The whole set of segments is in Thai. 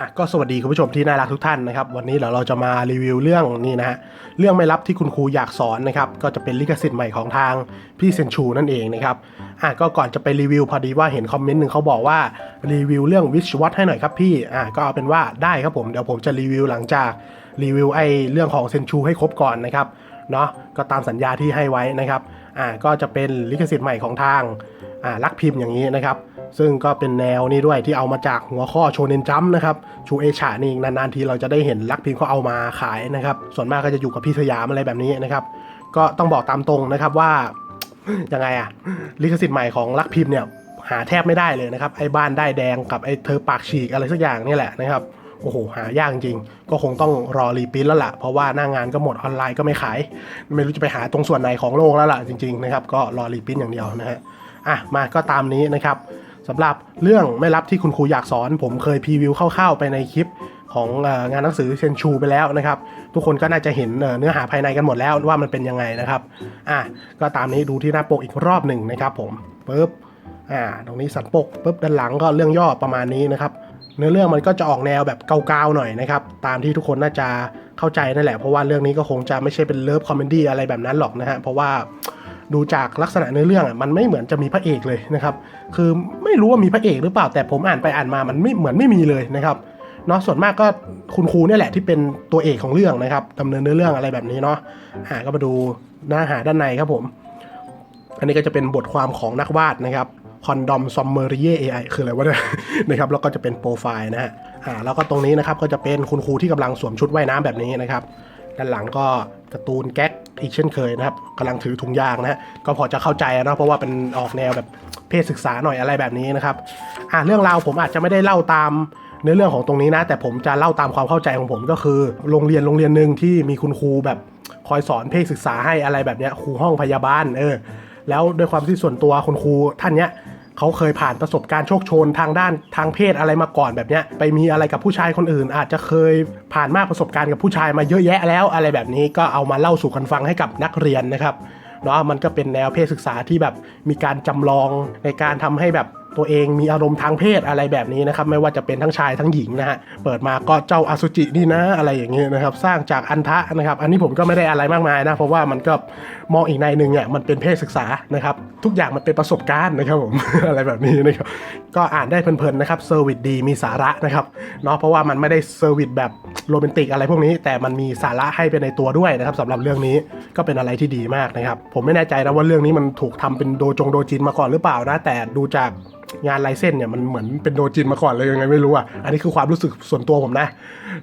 อะก็สวัสดีคุณผู้ชมที่น่ารักทุกท่านนะครับ วันนี้เดี๋ยวเราจะมารีวิวเรื่องนี่นะฮะเรื่องไม่ลับที่คุณครูอยากสอนนะครับ ก็จะเป็นลิขสิทธิ์ใหม่ของทางพี่เซนชูนั่นเองนะครับอะก็ก่อนจะไปรีวิวพอดีว่าเห็นคอมเมนต์หนึ่งเขาบอกว่ารีวิวเรื่องวิชวัตให้หน่อยครับพี่อะก็เอาเป็นว่าได้ครับผมเดี๋ยวผมจะรีวิวหลังจากรีวิวไอ้เรื่องของเซนชูให้ครบก่อนนะครับเนาะก็ตามสัญญาที่ให้ไว้นะครับอะก็จะเป็นลิขสิทธิ์ใหม่ของทางอ่าลักพิมพ์อย่างนี้นะครับ ซึ่งก็เป็นแนวนี้ด้วยที่เอามาจากหัวข้อโชเนนจัมนะครับชูเอชานี่นานๆทีเราจะได้เห็นลักพิมพ์เขาเอามาขายนะครับส่วนมากก็จะอยู่กับพี่สยามอะไรแบบนี้นะครับก็ต้องบอกตามตรงนะครับว่ายังไงอะลิขสิทธิ์ใหม่ของลักพิมพ์เนี่ยหาแทบไม่ได้เลยนะครับไอ้บ้านได้แดงกับไอ้เธอปากฉีกอะไรสักอย่างนี่แหละนะครับโอ้โหหายากจริง ก็คงต้องรอรีปรินท์แล้วล่ะ เพราะว่าหน้างานก็หมดออนไลน์ก็ไม่ขาย ไม่รู้จะไปหาตรงส่วนไหนของโลกแล้วล่ะจริงๆนะครับก็รอรีปรินท์อย่างเดียวนะฮะอะมาก็ตามนี้นะครับ สำหรับเรื่องไม่รับที่คุณครูอยากสอน ผมเคยพรีวิวคร่าวๆไปในคลิปของงานหนังสือเชนชูไปแล้วนะครับ ทุกคนก็น่าจะเห็นเอ่อเนื้อหาภายในกันหมดแล้วว่ามันเป็นยังไงนะครับอะก็ตามนี้ดูที่หน้าปกอีกรอบหนึ่งนะครับ ผมปึ๊บอ่าตรงนี้สันปกปึ๊บด้านหลังก็เรื่องย่อประมาณนี้นะครับเนื้อเรื่องมันก็จะออกแนวแบบเกาๆหน่อยนะครับ ตามที่ทุกคนน่าจะเข้าใจนั่นแหละ เพราะว่าเรื่องนี้ก็คงจะไม่ใช่เป็นเลิฟคอมเมดี้อะไรแบบนั้นหรอกนะฮะเพราะว่า ดูจากลักษณะเนื้อเรื่องอะมันไม่เหมือนจะมีพระเอกเลยนะครับคือไม่รู้ว่ามีพระเอกหรือเปล่าแต่ผมอ่านไปอ่านมามันไม่เหมือนไม่มีเลยนะครับเนาะส่วนมากก็คุณครูเนี่ยแหละที่เป็นตัวเอกของเรื่องนะครับดำเนินเนื้อเรื่องอะไรแบบนี้เนาะอ่าก็มาดูเนื้อหาด้านในครับผม อันนี้ก็จะเป็นบทความของนักวาดนะครับคอนดอมซอมเมอริเย่เอไอคืออะไรวะเนี่ยนะครับแล้วก็จะเป็นโปรไฟล์นะฮะอ่าแล้วก็ตรงนี้นะครับก็จะเป็นคุณครูที่กำลังสวมชุดว่ายน้ำแบบนี้นะครับ ด้านหลังก็การ์ตูนแก๊กอีกเช่นเคยนะครับกำลังถือถุงยางนะฮะก็พอจะเข้าใจนะเพราะว่าเป็นออกแนวแบบเพศศึกษาหน่อยอะไรแบบนี้นะครับอ่าเรื่องราวผมอาจจะไม่ได้เล่าตามเนื้อเรื่องของตรงนี้นะ แต่ผมจะเล่าตามความเข้าใจของผมก็คือ โรงเรียนโรงเรียนหนึ่งที่มีคุณครูแบบคอยสอนเพศศึกษาให้อะไรแบบเนี้ยครูห้องพยาบาลเออแล้วด้วยความที่ส่วนตัวคุณครูท่านเนี้ย เขาเคยผ่านประสบการณ์โชคชนทางด้านทางเพศอะไรมาก่อนแบบเนี้ยไปมีอะไรกับผู้ชายคนอื่น อาจจะเคยผ่านมากประสบการณ์กับผู้ชายมาเยอะแยะแล้วอะไรแบบนี้ก็เอามาเล่าสู่กันฟังให้กับนักเรียนนะครับเนาะมันก็เป็นแนวเพศศึกษาที่แบบมีการจำลองในการทำให้แบบ ตัวเองมีอารมณ์ทางเพศอะไรแบบนี้นะครับไม่ว่าจะเป็นทั้งชายทั้งหญิงนะฮะเปิดมาก็เจ้าอสุจินี่นะอะไรอย่างเงี้ยนะครับสร้างจากอันทะนะครับ อันนี้ผมก็ไม่ได้อะไรมากมายนะเพราะว่ามันก็มองอีกในหนึ่งเนี่ยมันเป็นเพศศึกษานะครับทุกอย่างมันเป็นประสบการณ์นะครับผมอะไรแบบนี้นะครับก็อ่านได้เพลินๆนะครับเซอร์วิสดีมีสาระนะครับเนาะเพราะว่ามันไม่ได้เซอร์วิสแบบโรแมนติกอะไรพวกนี้ แต่มันมีสาระให้ไปในตัวด้วยนะครับสำหรับเรื่องนี้ก็เป็นอะไรที่ดีมากนะครับผมไม่แน่ใจนะว่าเรื่องนี้มันถูกทำเป็นโดจงโดจินมาก่อนหรือเปล่านะแต่ดูจาก งานลายเส้นเนี่ยมันเหมือนเป็นโดจินมาก่อนเลยยังไงไม่รู้อะอันนี้คือความรู้สึกส่วนตัวผมนะ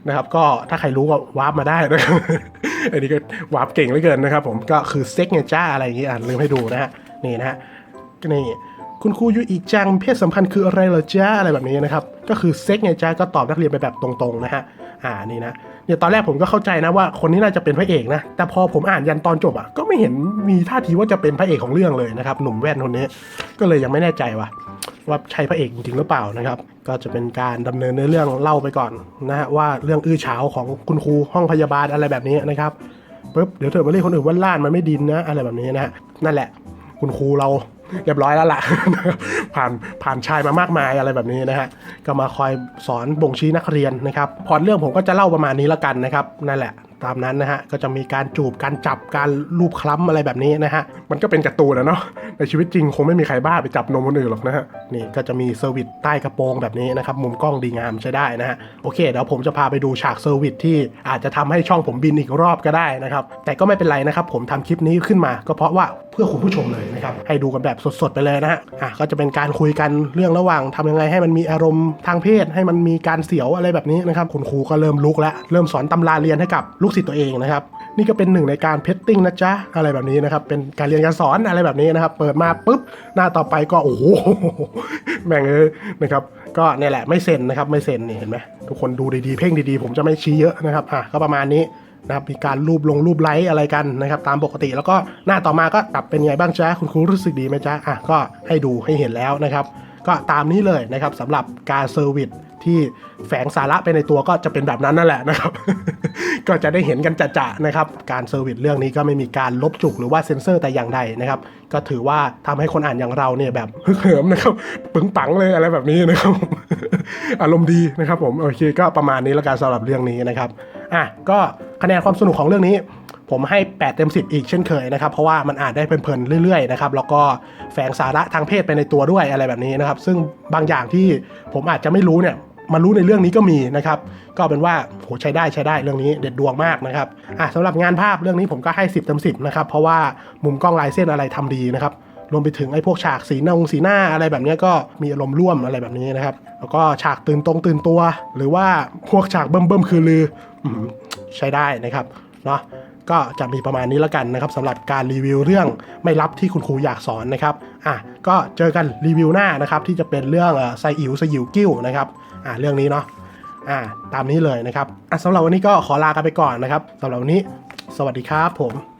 นะครับ ก็ถ้าใครรู้ก็วาร์ปมาได้นะครับอันนี้ก็วาร์ปเก่งเหลือเกินนะครับผมก็คือเซ็กเนจ้าอะไรอย่างงี้อ่านลืมให้ดูนะฮะนี่นะฮะนี่คุณครูยูอีจังเพศสัมพันธ์คืออะไรเหรอจ้าอะไรแบบนี้นะครับ ก็คือเซ็กไงจ้าก็ตอบนักเรียนไปแบบตรงๆนะฮะอ่านี่นะเนี่ยตอนแรกผมก็เข้าใจนะว่าคนนี้น่าจะเป็นพระเอกนะแต่พอผมอ่านยันตอนจบอะก็ไม่เห็นมีท่าทีว่าจะเป็นพระเอกของเรื่องเลยนะครับหนุ่มแว่นคนนี้ก็เลยยังไม่แน่ใจว่ะ ว่าใช่พระเอกจริงหรือเปล่านะครับ ก็จะเป็นการดำเนินเนื้อเรื่องเล่าไปก่อนนะฮะว่าเรื่องอื้อฉาวของคุณครูห้องพยาบาลอะไรแบบนี้นะครับปุ๊บเดี๋ยวเธอมาเรียกคนอื่นว่าล้านมันไม่ดินนะอะไรแบบนี้นะฮะนั่นแหละ คุณครูเราเรียบร้อยแล้วล่ะ ผ่านผ่านชายมามากมายอะไรแบบนี้นะฮะ ก็มาคอยสอนบ่งชี้นักเรียนนะครับ พอเรื่องผมก็จะเล่าประมาณนี้แล้วกันนะครับ นั่นแหละ ตามนั้นนะฮะก็จะมีการจูบการจับการลูบคล้ำอะไรแบบนี้นะฮะมันก็เป็นการ์ตูนนะเนาะในชีวิตจริงคงไม่มีใครบ้าไปจับนมคนอื่นหรอกนะฮะนี่ก็จะมีเซอร์วิสใต้กระโปรงแบบนี้นะครับมุมกล้องดีงามใช้ได้นะฮะโอเคเดี๋ยวผมจะพาไปดูฉากเซอร์วิสที่อาจจะทำให้ช่องผมบินอีกรอบก็ได้นะครับแต่ก็ไม่เป็นไรนะครับผมทำคลิปนี้ขึ้นมาก็เพราะว่าเพื่อคุณผู้ชมเลยนะครับให้ดูกันแบบสดๆไปเลยนะฮะอะก็จะเป็นการคุยกันเรื่องระหว่างทำยังไงให้มันมีอารมณ์ทางเพศ ให้มันมีการเสียวอะไรแบบนี้นะครับคุณครูก็เริ่มลุกแล้วเริ่มสอนตำราเรียนให้กับลูกศิษย์ตัวเองนะครับนี่ก็เป็นหนึ่งในการเพชติ้งนะจ๊ะอะไรแบบนี้นะครับ เป็นการเรียนการสอนอะไรแบบนี้นะครับ เปิดมาปุ๊บหน้าต่อไปก็โอ้โหแม่งเอ้ยนะครับก็เนี่ยแหละไม่เซ็นนะครับ ไม่เซ็นนี่เห็นไหมทุกคนดูดีๆเพ่งดีๆ ผมจะไม่ชี้เยอะนะครับอะก็ประมาณนี้นะครับมีการรูปลงรูปไลค์อะไรกันนะครับ ตามปกติแล้วก็หน้าต่อมาก็กลับเป็นไงบ้างจ๊ะคุณครูรู้สึกดีไหมจ๊ะอะก็ให้ดูให้เห็นแล้วนะครับ ก็ตามนี้เลยนะครับสำหรับการเซอร์วิส ที่แฝงสาระไปในตัวก็จะเป็นแบบนั้นนั่นแหละนะครับ ก็จะได้เห็นกันจะๆนะครับ การเซอร์วิสเรื่องนี้ก็ไม่มีการลบจุกหรือว่าเซ็นเซอร์แต่อย่างใดนะครับ ก็ถือว่าทำให้คนอ่านอย่างเราเนี่ยแบบฮึกเหิมนะครับปึงปังเลยอะไรแบบนี้นะครับอารมณ์ดีนะครับผมโอเคก็ประมาณนี้แล้วกันสำหรับเรื่องนี้นะครับอะก็คะแนนความสนุกของเรื่องนี้ผมให้ 8 เต็ม 10 อีกเช่นเคยนะครับ เพราะว่ามันอ่านได้เพลินๆเรื่อยๆนะครับแล้วก็แฝงสาระทางเพศไปในตัวด้วยอะไรแบบนี้นะครับ ซึ่งบางอย่างที่ผมอาจจะไม่รู้เนี่ย มารู้ในเรื่องนี้ก็มีนะครับ ก็เป็นว่าโหใช้ได้ใช้ได้เรื่องนี้เด็ดดวงมากนะครับอะสำหรับงานภาพเรื่องนี้ผมก็ให้ 10เต็ม10นะครับเพราะว่ามุมกล้องลายเส้นอะไรทำดีนะครับรวมไปถึงไอ้พวกฉากสีนงสีหน้าอะไรแบบนี้ก็มีอารมณ์ร่วมอะไรแบบนี้นะครับ แล้วก็ฉากตื่นตรงตื่นตัว หรือว่าพวกฉากเบิ่มเบิ่มคือลืออใช้ได้นะครับเนาะ ก็จะมีประมาณนี้แล้วกันนะครับสำหรับการรีวิวเรื่องไม่รับที่คุณครูอยากสอนนะครับอะก็เจอกันรีวิวหน้านะครับที่จะเป็นเรื่องไซอิ๋วสยิวกิ้วนะครับอะเรื่องนี้เนาะอะตามนี้เลยนะครับอะสำหรับวันนี้ก็ขอลากันไปก่อนนะครับสำหรับวันนี้ สวัสดีครับผม